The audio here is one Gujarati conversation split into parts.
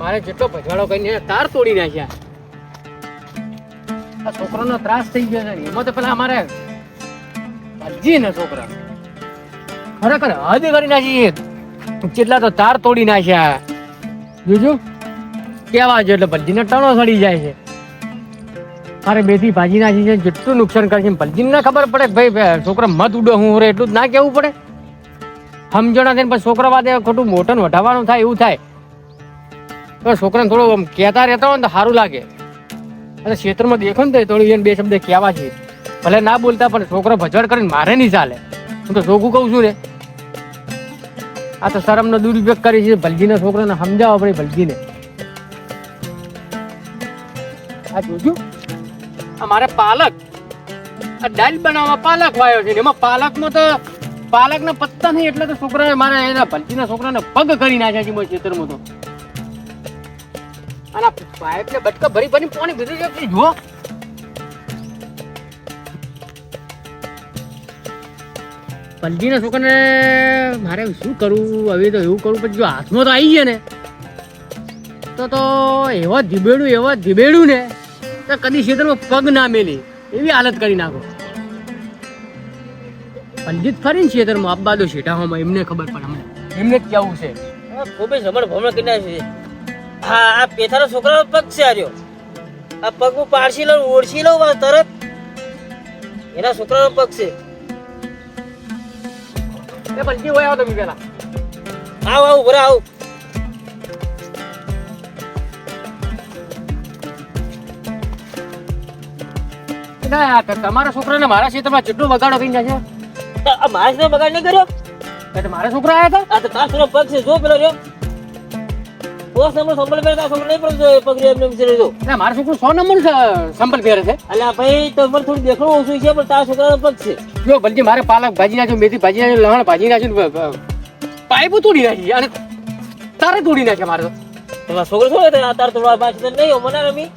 મારે જેટલો ભજવાડો કરીને તાર તોડી નાખ્યા. આ છોકરાનો ત્રાસ થઈ ગયો છે. એમાં તો પેલા અમારે અરજી છોકરા. ખરેખર હદ કરી નાખી કેટલા તો તાર તોડી નાખ્યા. જોજો કેવા છે એટલે ભલજીને ટણો સડી જાય છે. અરે બેથી ભાજી નાખી છે. જેટલું નુકસાન કરે છે ભલજીને ના ખબર પડે ભાઈ છોકરા મત ઉડો હું એટલું જ ના કેવું પડે. સમજણા થઈને પછી છોકરા વાદે ખોટું મોટન વઢાવવાનું થાય એવું થાય. તો છોકરાને થોડો આમ કહેતા રહેતા હોય ને તો સારું લાગે. અને ક્ષેત્રમાં દેખો ને તો થોડું બે શબ્દ કહેવા છે. ભલે ના બોલતા પણ છોકરો ભજવડ કરીને મારે નહીં ચાલે. હું તો ચોખ્ખું કહું છું ને. આ તો શરમનો દુરુપયોગ કરી છે ભલજીના છોકરાને સમજાવો આપણે ભલજીને આ જોજો. આ મારે પાલક. આ દાલ બનાવવા પાલક વાયો છે એમાં પાલકમાં તો પાલકના પત્તા નહીં, એટલે તો છોકરાએ મારા એના ભલજીના છોકરાને પગ કરી નાખ્યા છે મારા ખેતરમાં તો. અને પાઇપ ને બટકા ભરી ભરી પાણી છે કે જુઓ પલજીના છોકરાને મારે શું કરવું હવે તો એવું કરવું પછી જો હાથમાં તો આવી ગયા ને તો તો એવા ધીબેડું એવા ધીબેડું ને તો કદી ખેતરમાં પગ ના મેલી. એવી હાલત કરી નાખો. પંડિત ફરી ને ખેતરમાં અબ્બા દો શેઠામાં એમને ખબર પડે અમને એમને જ કેવું છે? ખૂબ જ ભમણ ભમણ કરી છે. હા આ પેથાનો છોકરાનો પગ છે આર્યો આ પગ હું પાડશી લઉં ઓળશી લઉં તરત. એના છોકરાનો પગ છે. એ પલજી હોય આવો તમે પેલા. આવ આવ ભરા આવ. તમારા છોકરાને મારા ખેતરમાં જેટલું બગાડો થઈ જશે. આ માણસ ને બગાડ નહીં કર્યો? મારા છોકરા આવ્યા હતા? આ તો તાર છોકરો પગ છે જો પેલો રહ્યો. પોસ નંબર સંભળ પહેરે તાર છોકરો નહીં પડતો એ પગ રહ્યો એમને એમ છે જો ના મારા છોકરો સો નંબર સંપલ પહેરે છે. અલ્યા ભાઈ તમારે થોડું દેખાડું ઓછું છે પણ તાર છોકરાનો પગ છે. જો બલજી મારે પાલક ભાજી નાખ્યું મેથી ભાજી નાખ્યું લહણ ભાજી નાખ્યું પાઇપ તોડી નાખી અને તારે તોડી નાખ્યા મારે તો. છોકરો શું તાર બાકી નહીં મને રમી?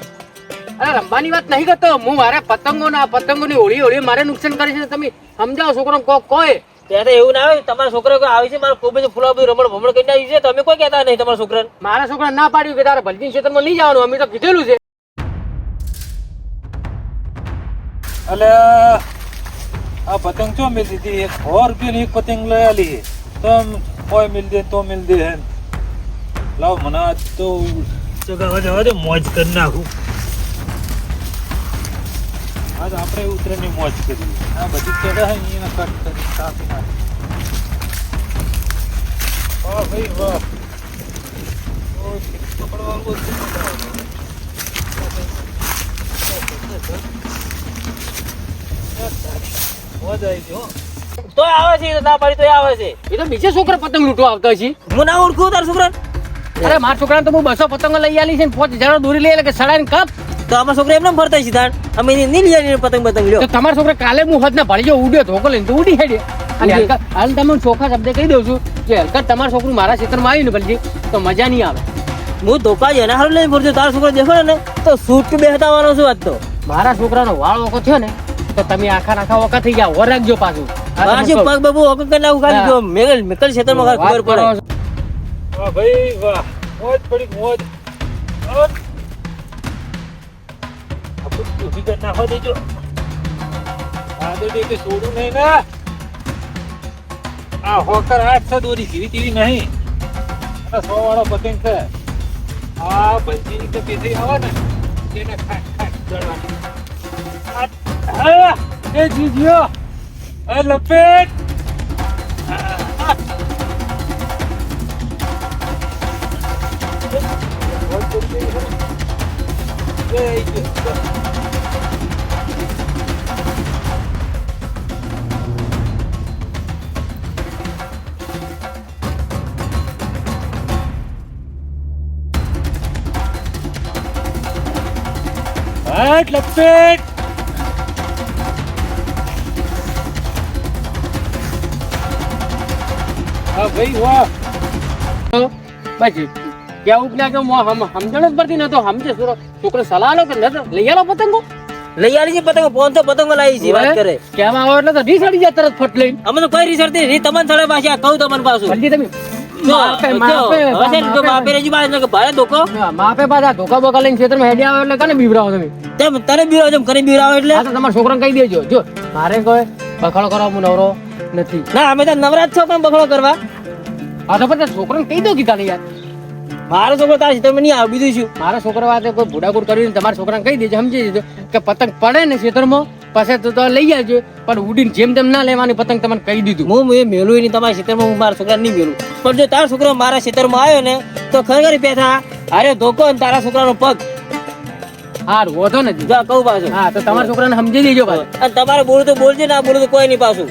અરે રમવાની વાત નહીં કરતો. હું મારે પતંગો ના પતંગોની હોળી હોળી મારે નુકસાન કરે છે તમે સમજાવો છોકરો કો કોઈ ત્યાં એવું ના આવે તમારા છોકરો કોઈ આવે છે મારા ખૂબ જ ફૂલા બધું રમણ ભમણ કરીને નાખ્યું છે તમે કોઈ કહેતા નહીં તમારા છોકરાને. મારા છોકરા ના પાડ્યું કે તારા ભલજી ક્ષેત્રમાં લઈ જવાનું અમે તો કીધેલું છે. એટલે આ પતંગ ચો મિલ દીધી? એક સો રૂપિયાની એક પતંગ લઈ આલી. તમ કોઈ મિલ દે તો મિલ દે હે. લાવ મને તો ચગાવા જવા દે મોજ કરી નાખું. આજ આપણે ઉતરેની મોજ કરી આ બધું ચગા હે ને એને કટ કરી કાપી નાખે વાહ ભાઈ વાહ. ઓ, પકડવાનું હો. તો આવે છે તો ના પાડી તો આવે છે. એ તો બીજા છોકરા પતંગ લૂંટવા આવતા છે હું ના ઓળખું તારા અરે મારા છોકરાને તો હું બસો પતંગો લઈ આલી છે ને પાંચ હજાર દોરી લઈ એટલે કે સડાઈને કપ? તો આમાં છોકરા એમને ફરતા છે તાણ. અમે એને નહીં લઈ પતંગ પતંગ લ્યો. તો તમારા છોકરા કાલે હું હાથ ના પાડી જો ઉડ્યો ધોકો લઈને તો ઉડી હેડે. અને હલકા હાલ તમે ચોખા શબ્દ કહી દઉં છું કે હલકા તમારું છોકરું મારા ક્ષેત્રમાં આવ્યું ને ભલજી તો મજા નહીં આવે. હું ધોકા એના હારું લઈને ફરજો તારા છોકરો દેખો ને તો સૂટ બેહતાવાનો છું આજ તો? મારા છોકરાનો વાળ ઓકો થયો ને તો તમે આખા નાખા ઓકા થઈ ગયા ઓર રાખજો પાછું. પાછી. પગ બબુ ઓકો કરી નાખું ખાલી જો મેગલ મેકલ ક્ષેત્રમાં ખબર પડે. વાહ ભાઈ વાહ મોજ પડી મોજ. ઊભી કરી નાખવા દેજો. આ દોડી કે છોડું નહીં ને. આ હોકર આઠ છે દોરી ધીરી ધીરી નહીં. આ સો વાળો પતંગ છે. આ બલજીની તો પેથી આવે ને તેને ખાટ ખાટ આ, એ જીજ્યો એ લપેટ. આ, હાટ લપેટ હા ભાઈ વાહ. બસ કેવું ના કે મો- હમ- સમજણ જ પડતી નતો સમજે છોકરો છોકરો સલાહ લો કે લઈ આલો પતંગો. લઈ આલી છે પતંગ. ફોન તો પતંગો લાવી છે વાત કરે. કેમ આવો? એટલે તો ઢી સડી જાય તરત ફટ લઈને. અમે તો કોઈ રિસર્ચ રી તમને સડે પાછી કહું તમને પાછું. જલ્દી તમે છે ને, ભારે ધોકો. ના, પાછા ધોકા બોકા લઈને ખેતરમાં હેડી આવે એટલે કને બીવરાવો તમે? તેમ તને બીરાવો છે કરી એટલે. આ તો તમારા છોકરાને કહી દેજો. જો મારે કોઈ બખાડો કરવા હું નવરો નથી. ના અમે તો નવરાજ છો પણ બખડો કરવા. આ તો પણ છોકરાને કહી દો કીધા યાર મારો છોકરો તારા ખેતરમાં નહીં આવે બીજું શું? મારા છોકરા વાતે કોઈ ભૂડાકૂટ કરીને તમારા છોકરાને કહી દેજો સમજી દેજો કે પતંગ પડે ને ખેતરમાં પછી તો તો લઈ આવજો પણ ઉડીને જેમ તેમ ના લેવાની પતંગ તમને કહી દીધું. હું એ મેલું નહીં તમારા ક્ષેત્રમાં હું મારા છોકરા નહીં મેલું. પણ જો તારો છોકરો મારા ક્ષેત્રમાં આવ્યો ને તો ખરેખર પેથા અરે ધોકો ને તારા છોકરાનો પગ. હાર વધો ને જો. કહું પાછું. હા તો તમારા છોકરાને સમજી દેજો પાછું. અને તમારે બોલું તો બોલજો ના બોલું તો કોઈ નહીં પાછું.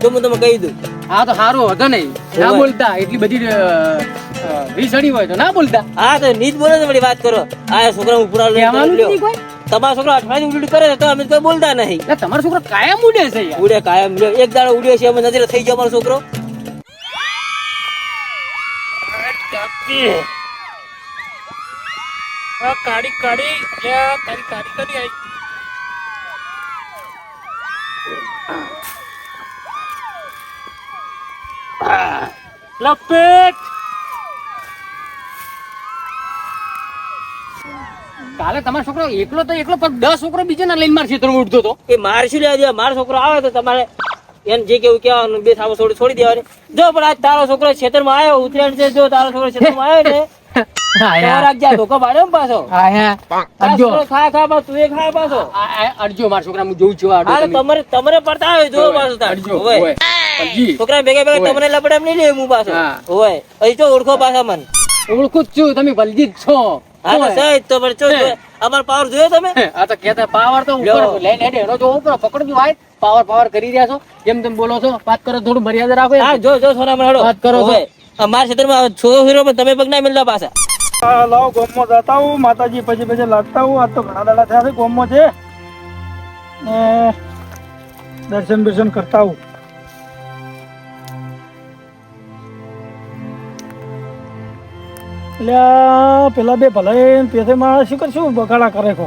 તો હું તમને કહી દઉં. હા તો સારું વધો નહીં ના બોલતા એટલી બધી રીસડી હોય તો ના બોલતા. હા તો નીત બોલો તો વળી વાત કરો. આ છોકરા હું પૂરા નહીં કોઈ. તમારા છોકરો અઠવાડિયે ઉડી કરે તો અમે તો બોલતા નહીં. એટલે તમારો છોકરો કાયમ ઉડે છે ઉડે કાયમ ઉડે. એક દાડો ઉડ્યો છે અમે નજરે થઈ ગયો મારો છોકરો. કાઢી કાઢી. કાઢી કાઢી કદી આવી લપેટ કાલે તમારો છોકરો એકલો તો એકલો પણ દસ છોકરો બીજાના લઈને મારા ક્ષેત્રમાં ઉઠતો હતો એ મારે શું લેવા દેવા મારો છોકરો આવે તો તમારે એને જે કેવું કહેવાનું બે થાવો છોડી છોડી દેવાની. જો પણ આજ તારો છોકરો ખેતરમાં આવ્યો ઉતરાયણ છે જો તારો છોકરો ખેતરમાં આવ્યો ને ને છોકરો ખાય ખાય પાછો તું એ ખાય પાછો. આ- આ અડજો મારા છોકરા હું છું આ હા અડો તો તમે. તમારે તમારે પડતા આવે જો પાછો હોય. હોય. છોકરા ભેગા ભેગા. તમને લપડા નહીં લે હું પાછો. હોય. અહીં તો ઓળખો પાછા મને. ઓળખું જ છું તમે બલજીત છો. અમારો પાવર જોયો તમે? આ તો કહેતા પાવર તો ઉપર લઈને હેડે એનો જો ઉપર પકડજો ભાઈ. પાવર પાવર કરી રહ્યા છો. જેમ તેમ બોલો છો. વાત કરો થોડું મર્યાદા રાખો હા જો જો સોના મને વાત કરો છો. અમારા ક્ષેત્રમાં ફેરો પણ તમે પગ ના મિલતા પાછા. લાવો ગોમમાં જતા હું માતાજી પછી પછી લાગતા હું આજ તો ઘણા દાડા થયા છે ગોમમાં છે. દર્શન બર્શન કરતા હું એટલે આ પેલા બે ભલાઈ પેસે માં શું કરશું? બગાડા કરે કો.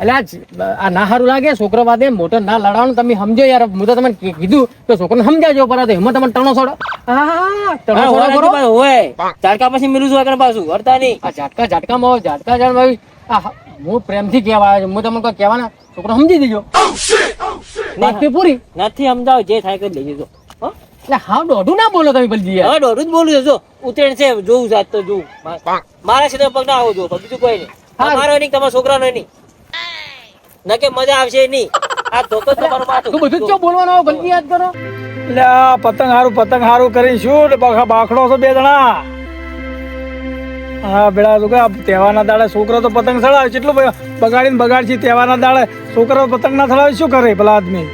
એટલે આ આ ના સારું લાગે છોકરો વાદે મોટો ના લડાવવાનું તમે સમજો યાર. હું તો તમને કીધું તો છોકરો સમજાજો પર એમાં તમે ટણો છોડો. હા ટણો હોય કરો પાછું હોય. ઝાડકા પછી મિલું છું પાછું. હરતા નહીં. આ ઝાટકા ઝાટકામાં હોય, ઝાટકા જાણ ભાઈ આ હું પ્રેમથી કહેવા આવ્યો છું. હું તમને કોઈ કહેવાના? છોકરો સમજી દેજો. વાત પૂરી? નથી સમજાવ જે થાય કરી લેજો? એટલે હા દોઢું ના બોલો તમે બલજી હા દોઢું જ બોલું જો ઉતરેણ છે જોવું જાત તો જોવું મારા સીધા પગ ના આવો જો બીજું કોઈ નહીં. મારો નહીં તમારા છોકરાનો નહીં. ન કે મજા આવશે નહીં. આ ધોકો તમારો માથું તું બધું જ ચો બોલવાનું આવે યાદ કરો? એટલે આ પતંગ હારું પતંગ હારું કરી શું? બાખડો છો બે જણા. હા બેડા તો કે આ તહેવારના દાડે છોકરો તો પતંગ ચડાવે કેટલું બગાડીને બગાડશે. તહેવારના દાડે છોકરો પતંગ ના ચડાવે શું કરે પેલા આદમી?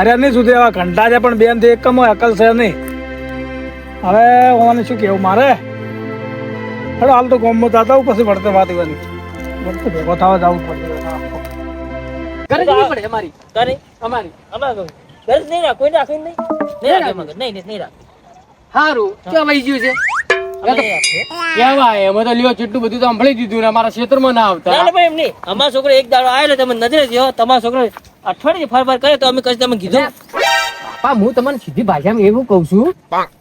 અરે નહીં સુધી એવા ઘંટા છે પણ બેનથી એકમ હોય અકલ છે નહીં. હવે હું શું કેવું મારે? હેડો હાલ તો ગોમમાં જતા હું પછી વળતે વાત કરવાની વળતે ભેગો થવા જવું પડે. અમારી. તારે? અમારી. અમારે ગરજ નહીં રાખ કોઈ રાખે નહીં. નહીં રાખે મગર નહીં નહીં, રાખે સારું ક્યાં વહી ગયું છે? અમે નહીં રાખીએ. કેવાય એમાં તો લ્યો જેટલું બધું તો સંભળી દીધું અમારા ક્ષેત્રમાં ના ના આવતા. ના ભાઈ એમ નહીં. અમારો છોકરો એક દાડો આવેલો તમે નજરે તમારો છોકરો અઠવાડિયે ફર ફર કરે તો અમે કશું તમે કીધું પા હું તમને સીધી ભાષામાં એવું કહું છું.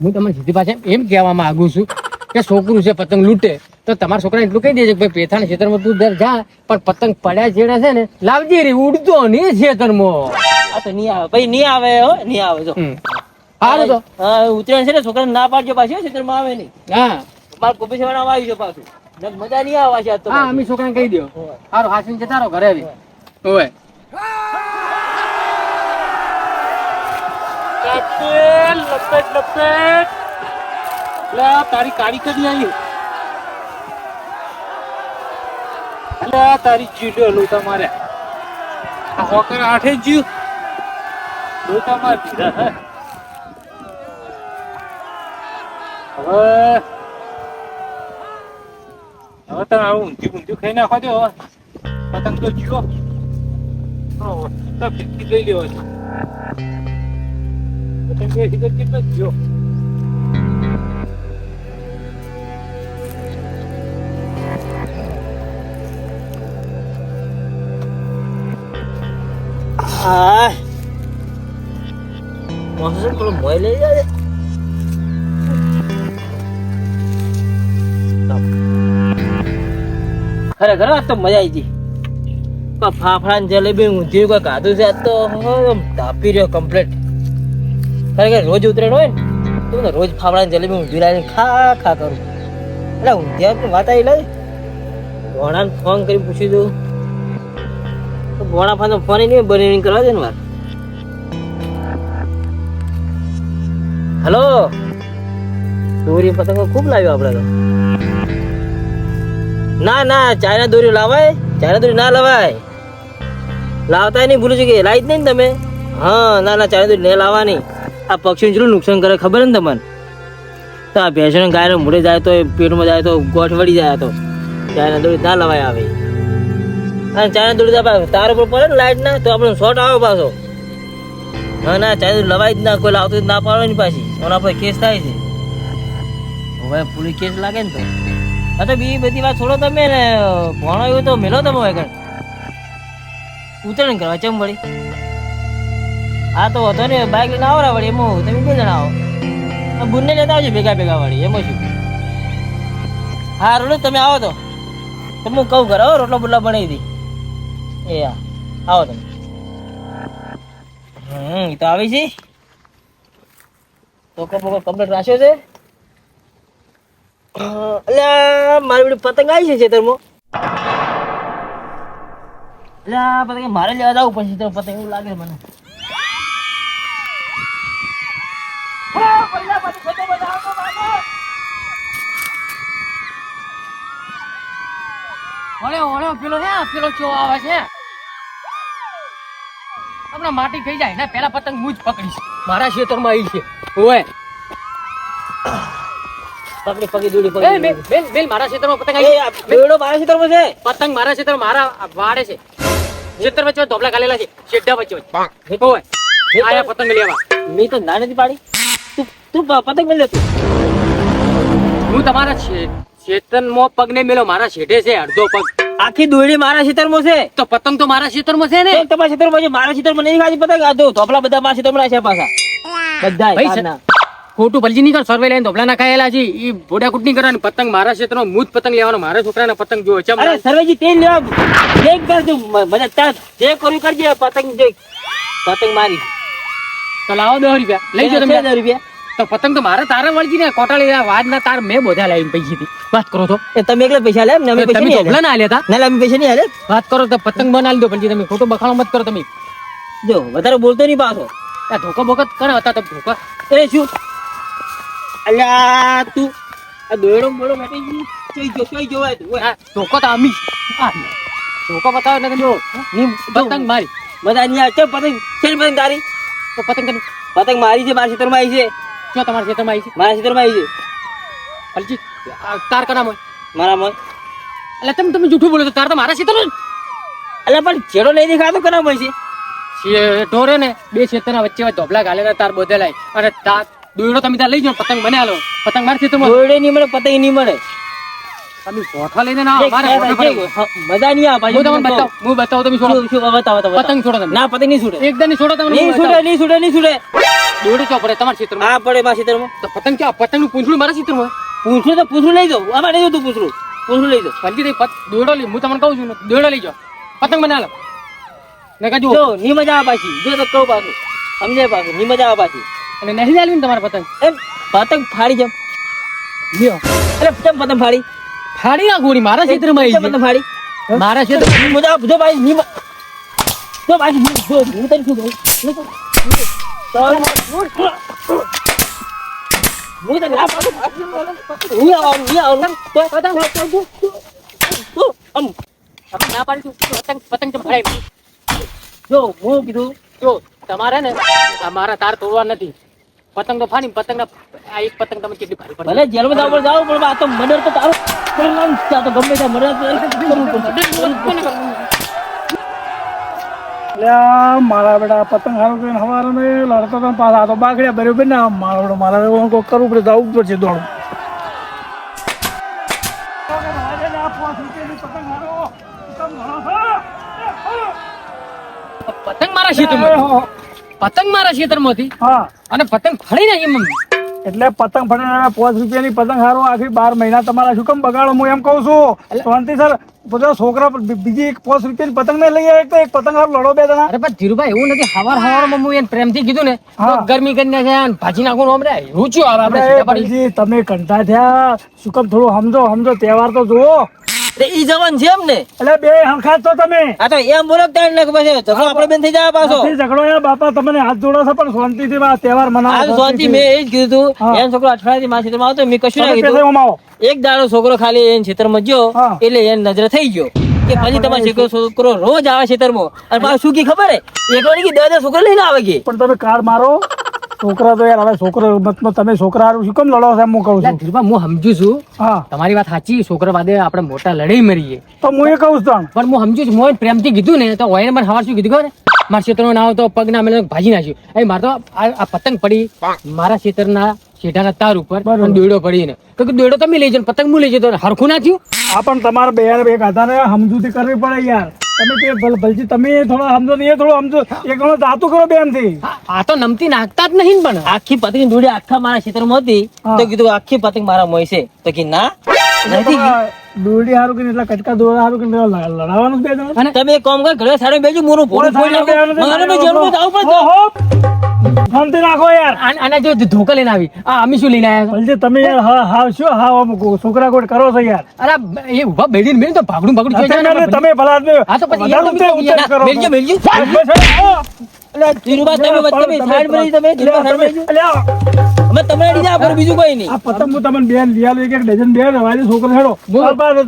હું તમને સીધી ભાષામાં એમ કહેવા માંગુ છું કે છોકરું છે પતંગ લૂંટે. તો તમારા છોકરાને એટલું કહી દેજે કે ભાઈ પેથાના ખેતરમાં તું દર જા પણ પતંગ પડ્યા જેડા છે ને લાવજે રે ઉડતો નહીં ખેતરમાં આ તો નહીં આવે. ભાઈ નહીં આવે હો નહીં આવે જો હમ. સારું તો. હા ઉતરાયણ છે ને છોકરાને ના પાડજો પાછી ખેતરમાં આવે નહીં. હા. મારે કોપી સેવાના આવી જો પાછું. મજા નહીં આવે છે તો. હા અમે છોકરાને કહી દો સારું હાસીને જતા રહો ઘરે આવી ઓય લપેટ લપેટ લપેટ. લે તારી કાળી કદી આવી. લે તારી ચીડો લોટા મારે. આ હોકર આઠે જ જ્યું લોટા માર હે. હવે હવે તમે આવું ઊંધી ઊંધી ખાઈ નાખવા દો પતંગ તો જીવો. તો ફિરકી લઈ લેવો છે. પતંગ એ સીધો કેટલો જ જ્યો હા મોસે પેલો મોય લઈ જાય ખરેખર આજ તો મજા આવી ગઈ કોઈ ફાફડા ને જલેબી ઊંધિયું કોઈ ખાધું છે આજ તો આમ તાપી રહ્યો કમ્પ્લીટ ખરેખર રોજ ઉતરેણ હોય ને, તો મને રોજ ફાફડાની જલેબી હું લાવીને ખા ખા કરું. એટલે ઊંધિયા વાત આવી લઈ ભોણાને ફોન કરી પૂછી દઉં. તો ભોણા ફાનો ફોન નહીં બની કરવા દે ને વાર હલો? દોરી પતંગો ખૂબ લાવ્યો આપણે તો. ના ના ચાઇના દોરી લાવાય. ચાઇના દોરી ના લાવાય. લાવતા નહીં ભૂલું કે લાવી જ નહીં તમે. હા, ના ના ચાઇના દોરી નહીં લાવવાની. આ પક્ષીને જેટલું નુકસાન કરે ખબર ને તમને? તો આ ભેંસને ગાયને મૂળે જાય તો પેટમાં જાય તો ગોઠ વળી જાય તો. ચાઇના દોડી ના લવાય આવે. અને ચાઇના દોડી તાર ઉપર પડે ને લાઈટ ના, તો આપણને શોર્ટ આવે પાછો. ના ના દોરી લવાય જ ના, કોઈ લાવતું ના ના પાડવાની પાછી. ઓના પર કેસ થાય છે. હવે પોલીસ કેસ લાગે ને તો. હા, તો બી બધી વાત છોડો તમે ને. ભણો એવું તો મેલો તમે હોય ઉતરણ કરવા ચમ વળી? હા, તો હતો ને બાઇક લઈને આવરા વળી, એમાં તમે બે જણા આવો. બુને લેતા આવજો ભેગા ભેગા વળી, એમાં શું? હા રોડો તમે આવો તો. તમે હું કહું કરો રોટલો બોટલા બનાવી દી એ, હા, આવો તમે. હમ તો આવી છે. તો કપો કમ્પ્લેટ રાખ્યો છે. અલ્યા, મારી બધી પતંગ આવી છે ખેતરમાં. અલ્યા પતંગ મારે લેવા જવું પછી તો પતંગ એવું લાગે મને. ઓળે ઓળે પેલો હે પેલો ચો આવે છે. હમણાં માટી થઈ જાય ને પેલા પતંગ હું જ પકડીશ. મારા ખેતરમાં આવી છે. ઓય. પકડી પકડી દોડી પકડી બેન બેન મારા ખેતરમાં પતંગ આવી બેડો મારા ખેતરમાં છે. પતંગ મારા ખેતરમાં મારા વાડે છે. ખેતર વચ્ચે ધોબલા ગાલેલા છે. શેડા વચ્ચે વચ્ચે. ઓય. આયા પતંગ લેવા. મેં તો ના નથી પાડી. તું પતંગ હું તમારા પગ ને મેલો મારા શેઢે છે અડધો પગ. આખી દોડી મારા ખેતરમાં છે. તો પતંગ તો મારા ખેતરમાં છે ને? તમારા ખેતરમાં છે મારા ખેતરમાં નહીં ખાધી પતંગ. આ જો ધોપલા બધા મારા ખેતરમાં છે પાછા. બધા ખોટું ભલજી નહીં કર સર્વે લઈને ધોપલા ના ખાયેલા છે. ઈ બોડાકૂટ નહીં કરવાની. પતંગ મારા ક્ષેત્રમાં મૂજ પતંગ લેવાનો. મારા છોકરાના પતંગ જોવે છે અરે સર્વેજી તે લેવા જે કરજો મને તાર જે કર્યું કરજે પતંગ જે પતંગ મારી. તો લાવો દસ રૂપિયા. લઈ જાઓ તમે. દસ રૂપિયા. તો પતંગ તો મારે તારે વળગી ને કોટાળી વાત ના તાર મેં બધા લાવીને પૈસી થી વાત કરો તો. એ તમે એકલા પૈસા લે અમે પૈસા નહીં આલે. ના લેતા ના અમે પૈસા નહીં આલે. વાત કરો તો પતંગ બનાવી દો પણ તમે ખોટો બખાણો મત કરો તમે. જો વધારે બોલતો નહીં પાછો. આ ધોકા બોકા કણ હતા તો ધોકા. એ શું? અલ્યા તું આ દોયડો બોલો મટી ગઈ જોઈ જો તું ઓય. આ ધોકો તો આમી આ ધોકો બતાવ ને જો ની પતંગ મારી. બધા નહીં આવે. પતંગ. ચલ પતંગ તારી. તો પતંગ પતંગ મારી છે મારી ખેતરમાં આવી છે. જો તમારા ખેતરમાં આવી છે. મારા ખેતરમાં આવી છે. ભલજી તાર કના મોય? મારા મન એટલે તમે તમે જૂઠું બોલો તો તાર તો મારા ખેતર એટલે પણ છેડો નહીં દેખાતો કના હોય છે ઢોરે ને બે ખેતરના વચ્ચે ધોબલા ગાલેલા તાર બોધેલાય. અને તાર દોયડો તમે ત્યાં લઈ જાઓ પતંગ મને આલો. પતંગ મારા ખેતરમાં દોયડે નહીં મળે પતંગ નહીં મળે. તમે લઈને ના મારે મજા નહીં હું તમને પાછી હું બતાવું તમે છોડો. બતાવો પતંગ છોડો તમે. ના પતંગ નહીં છૂટે. એકદમની છોડો તમે નહીં છૂટે નહીં છૂટે નહીં છૂટે. દોયડો ચો પડે તમારા ખેતરમાં આ પડે મારા ખેતરમાં તો પતંગ ક્યાં? પતંગનું પૂંછડું મારા ખેતરમાં પૂંછડું તો પૂંછડું લઈ જાઓ. આમાં નહીં જોતું પૂંછડું. પૂંછડું લઈ જાઓ. ભલજી તમે પત- દોડો લઈ હું તમને કહું છું ને દોયડો લઈ જાઓ. પતંગ મને નકા ને જો ની મજા આવે પાછી. જો તો કહું પાછું. સમજે પાછું. ની મજા આવે પાછી. અને નહીં લાવી ને તમારા પતંગ. એમ પતંગ ફાડી જમ લ્યો. અરે કેમ પતંગ ફાડી? ફાડી ના ગોળી મારા ખેતરમાં આવી પતંગ ફાડી? મારા ની મજા જો ભાઈ ની જો ભાઈ જો હું તને શું કહું? જો હું કીધું જો તમારે ને અમારા મારા તાર તોડવા નથી પતંગ તો ફાડી પતંગ આ એક પતંગ તમે કેટલી ભારી પડે ભલે જેલમાં જવું પડે જાવ પણ આ તો મર્ડર તો તારો તો ગમે ત્યાં મર્ડર તો. અલ્યા મારા બેટા પતંગ હારો કરીને હવારે ને લડતો તો પાછા તો ને મારા બેટા મારા એવું કોક કરવું પડે જવું જ પડશે દોડું પતંગ મારા ખેતરમાં પતંગ મારા ખેતરમાંથી? હા. અને પતંગ ફળી નાખી મમ્મી? એટલે પતંગ ફટાડા પાંચ રૂપિયાની પતંગ હારો આખી બાર મહિના તમારા શું કેમ બગાડો? હું એમ કહું છું. શાંતિ સર બધા છોકરા બીજી એક પાંચ રૂપિયાની પતંગ ને લઈ આવે તો એક પતંગ હારો લડો બે જણા. અરે પણ ધીરુભાઈ એવું નથી. હવાર હવાર હું. એને પ્રેમથી કીધું ને. ગરમી કરી નાખે ભાજી નાખું હમણે. રૂચ્યું આવે આપણે તમે કંટા થયા શું કેમ થોડું સમજો સમજો. તહેવાર તો જુઓ. ઈ જવાન છે એમ ને એટલે બે હરખા તો તમે. આ તો એમ બોલો તાણ નાખ પછી ઝઘડો આપણે બેન થઈ જાય પાછો. ઝઘડો યા બાપા તમને હાથ જોડો છો પણ શાંતિથી આ તહેવાર મનાવો શાંતિ મેં એ જ કીધું એમ છોકરો અઠવાડિયાથી મારા ક્ષેત્રમાં આવતો મેં કશું ના કીધું. એક દાડો છોકરો ખાલી એને ક્ષેત્રમાં ગયો એટલે એને નજર થઈ ગયો. કે પછી તમારો છોકરો છોકરો રોજ આવે ક્ષેત્રમાં અને પાછું શું કી ખબર હે? એક વાર કે દસ છોકરો લઈને આવે કે. પણ તમે કાર મારો. છોકરા તો યાર હવે છોકરો તમે છોકરા હારું શું કેમ લડો છો એમ હું કહું છું? ધીરુભાઈ હું સમજુ છું. હા. તમારી વાત સાચી છોકરા વાદે આપણે મોટા લડાઈ મરીએ. તો હું એ કહું છું પણ હું સમજુ છું મોહન પ્રેમથી કીધું ને તો ઓયને મને હવાર શું કીધું ખબર મારા ક્ષેત્રનું નામ તો પગ ના મેલે ભાજી નાખ્યું. એ મારે તો આ આ પતંગ પડી. મારા ક્ષેત્રના શેઠાના તાર ઉપર. અને દોયડો પડીને તો કે દોડો તમે લઈ જાવ પતંગ હું લઈ જતો હરખું ના થયું? આ પણ તમારે બે એક ને સમજૂતી કરવી પડે યાર. તમે કે ભલજી તમે થોડો સમજો ને એ થોડો સમજો. એ ઘણો જાતું કરો બેનથી આ તો નમતી નાખતા જ નહીં પણ. આખી પતંગ દોડી આખા મારા ક્ષેત્રમાં હતી. તો કીધું આખી પતંગ મારા મોય છે. તો કે ના. નથી દોરડી હારું કે એટલા કટકા દોરા હારું કે લડાવવાનું બે તમે કોમ કર ઘરે સાડે બેજો મોરું ભોળું ફોડી મારે થવું પડે. શાંતિ રાખો યાર. આન- જો ધોકા લઈને આવી. આ અમે શું લઈને આવ્યા ભલજી તમે યાર હા હા શું હા આમ છોકરા કોઈ કરો છો યાર. અરે એ ઊભા બેડીને તો ભાગડું તમે ભલા આદમી હા તો પછી યાર તમે કરો બેલજો બેલજો. તમે સાઈડ પર તમે સાઈડ પર અમે તમને પર બીજું કોઈ નહીં. આ પતંગ હું તમને લઈ એક ડઝન છોકરો હેડો.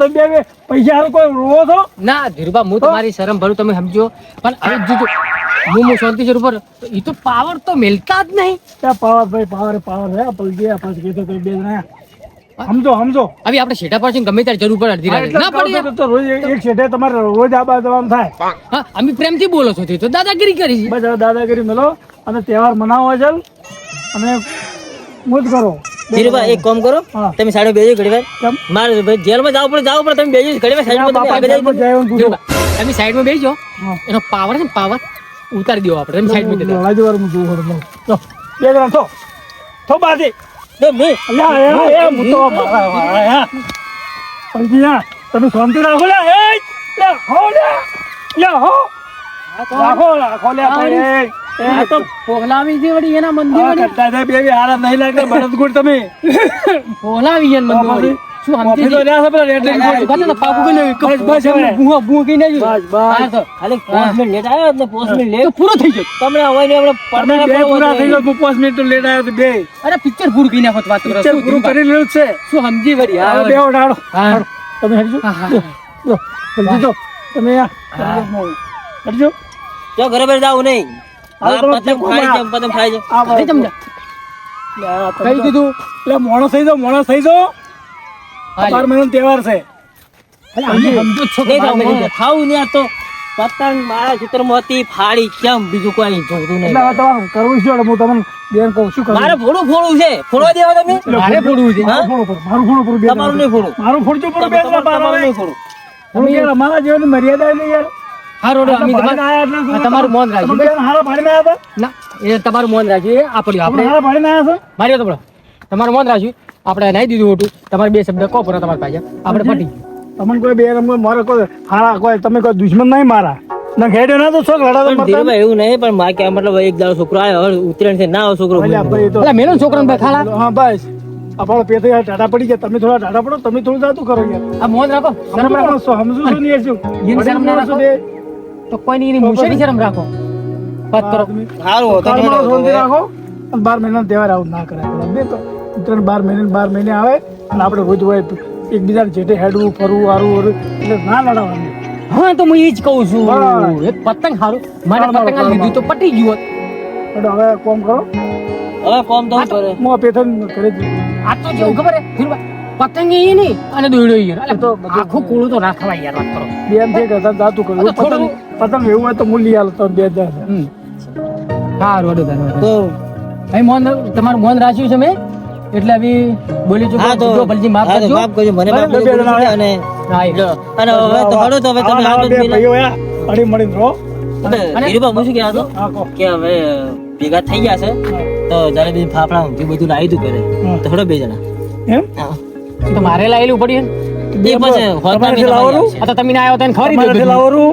તમે બે પૈસા કોઈ રોવો છો? ના ધીરુભા હું તમારી શરમ ભરું તમે સમજો. પણ હવે જો જો હું હું શાંતિ જરૂર એ તો પાવર તો મેલતા જ નહીં. પાવર ભાઈ પાવર પાવર હે પલજી આ પાછું કીધું બે જણા. સમજો સમજો. હવે આપણે શેઠા પાસે ગમે ત્યારે જરૂર પડે અડધી રાતે. ના તો રોજ એક શેઠે તમારે રોજ આબા જવાનું થાય. હા અમે પ્રેમથી બોલો છો તે તો દાદાગીરી કરી છે. બસ દાદાગીરી મેલો અને તહેવાર મનાવો છે અને મોજ કરો. ધીરુભા એક કામ કરો. તમે સાઈડ બેજો ઘડી વાર મારે ભાઈ જેલમાં જવું પડે જવું પડે તમે બેજો ઘડી વાર સાઈડમાં તમે આગળ તમે સાઈડમાં બેજો. એનો પાવર છે પાવર ઉતારી દો આપણે તમે સાઈડમાં જતા. લડાઈ જવાનું જોવું પડે. તો બે ગ્રામ થો થો બાજી. દે મે અલ્યા, એ, એ, હું મારા હા. પલજી, હા, તમે શાંતિ રાખો લે એ લે, હો લે. લે, હો. રાખો રાખો લે એ, આ તો પોહલાવી છે વળી એના મંદિર વળી. કરતા જાય બે બે નહીં લાગતા ભરતગુડ તમે. પોહલાવી એના મંદિર વળી. શું સમજી ઓફિસો રહ્યા પેલા રેડ લાઈન આ ઊભા પાપુ કહીને એક બસ, બસ હવે. ભૂંગા ભૂંગા કહીને બસ, બસ. ખાલી પાંચ મિનિટ લેટ આવ્યો ને પાંચ મિનિટ તો લેટ પૂરો થઈ ગયો. તમને હોય ને આપણે તમે બે પૂરા થઈ ગયો. હું પાંચ મિનિટ લેટ આવ્યો તો બે. અરે પિક્ચર પૂરું કહીને નાખો વાત કરો. પિક્ચર પૂરું કરી લેવું છે. શું સમજી વળી? હા બે. ઓઢાડો. તમે હા. જો તમે જો ઘરે બેઠ જાવ નહીં. પતંગ ખાઈ ખાઈ આ કઈ કીધું એટલે થઈ જાઓ મોણસ થઈ જાઓ. બાર મહિનાનો તહેવાર છે. મહિને. ખાવું ને આ તો. પતંગ મારા ચિત્રમાં હતી ફાડી કેમ બીજું કોઈ જોતું નહીં. એટલે તમારે કરવું છે? હું તમને બેન કહું શું કરું મારે ફોડું ફોડું છે. ફોડવા દેવા તમે? મારે ફોડવું છે. મારું ફોડો ફોડો તમારું નહીં ફોડું. મારું ફોડજો તમારું. નહીં ફોડું. જેવાની મર્યાદા નહીં યાર. અમે તમાર- મોન. હારા ભાડીને આયા ના એ તમારું મોન રાખજો એ આ આપણે આપણે હારા ભાડીને આયા છો? મારી તો તમારું મોન રાખજો આપણે નહીં દીધું હતું. તમારે બે શબ્દ કહો પૂરા તમારા પાસે આપણે પટી તમને કોઈ બે રંગો મારે કોઈ હારા કોઈ તમે કોઈ દુશ્મન નહીં મારા. ના ઘેડ્યો ના તો શોખ લડાતો ધીરુભાઈ એવું નહીં પણ મતલબ એક દાડો છોકરો આવ્યો ઉત્તરાયણ છે ના છોકરો એટલે મેલો છોકરાને ભાઈ ખાલા હા બસ આપણો પેથે યાર ટાટા પડી જાય તમે થોડા ટાટા પડો તમે થોડું જાતું કરો યાર. આ મોન રાખો. શરમ શરમ રાખો રાખો સમજુ છું નહીં હજુ ઈન શરમ રાખો. તો કોઈની એની મુશેની શરમ રાખો. વાત કરો. સારું મારો શાંતિ રાખો. બાર મહિના તહેવાર આવું ના કરાય. બે તો ત્રણ બાર મહિને બાર મહિને આવે અને આપણે રોજ હોય એકબીજાને જેટે હેડવું ફરવું વારું એટલે ના લડાવવાનું. હા તો હું એ જ કહું છું. એક પતંગ હારું. મારે હા, પતંગ. લીધું તો પટી ગયું હોત. હવે કોમ કરો. હવે કોમ તો કરે. હું પેથન કરી આ તો જેવું ખબર હે. ધીરુભાઈ? પતંગ એ નહીં અને દોડ્યો યાર. અલે તો આખું કુળું તો રાખવાય યાર વાત કરો. બે છે કે કરું. આ તો થોડું- પતંગ પતંગ એવું હોય તો મૂલ્ય હાલ તો બે હજાર. સારું વાંધો નહીં, તો ભાઈ મોન તમારું મોન રાખ્યું છે મેં? એટલે હવે બોલી ચૂકો હા તો જો ભલજી માફ કરજો. માફ કરજો મને માફ કરજો અને હા, જો, અને હવે તો હડો તો હવે તમે બે મિલાવો. ભાઈઓ યા, હળી રહો. અને ધીરુભાઈ હું શું કહેતો? કે હવે ભેગા થઈ ગયા છે તો જલેબી ફાફડા ઊંધી બધું લાવી દઉં ઘરે તો થોડો બે જણા. એમ? હા. તો મારે લાવેલું પડ્યું એ પછી બી લાવવાનું? આ તો તમે ના આવ્યો તો એને ખબર તમારેથી લાવવાનું.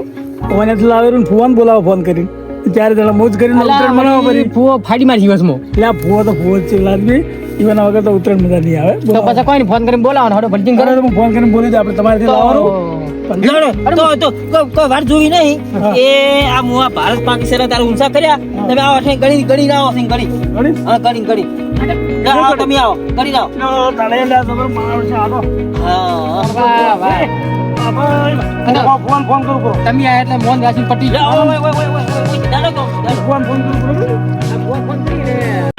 ઓનેથી લાવેલું ફોન બોલાવો ફોન કરીને. ત્યારે જણા મોજ કરીને ઉત્તરાયણ મનાવો કરી ફૂવો ફાડી મારી દિવસમાં એટલે ફુવો તો ફૂવો છે લાજમી ઈવન વગર તો ઉત્તરાયણ મજા નહીં આવે. તો પછી કોઈ ફોન કરીને બોલાવો હડો કરો. કરો ફોન કરીને બોલી દે આપણે તમારે લાવવાનું. લડો. તો કોઈ નહીં એ આ મુઆ ભારત પાકિસ્તાન તારે ઊંચા કર્યા તમે આવો છે ગણી ગણી આવો છે ગણી ગણી? હા ગણી ગણી આવો તમે આવો ગણી આવો લો, તાણે લે, તમારો છે, આનો. હા વાહ, વાહ. ફોન- ફોન ફોન કરું કરો તમે આયા એટલે મોહન રાજી પટી જાઓ ઓય, ઓય, ઓય, ઓય. ફોન ફોન કરી બરોબર? ફોન કરીને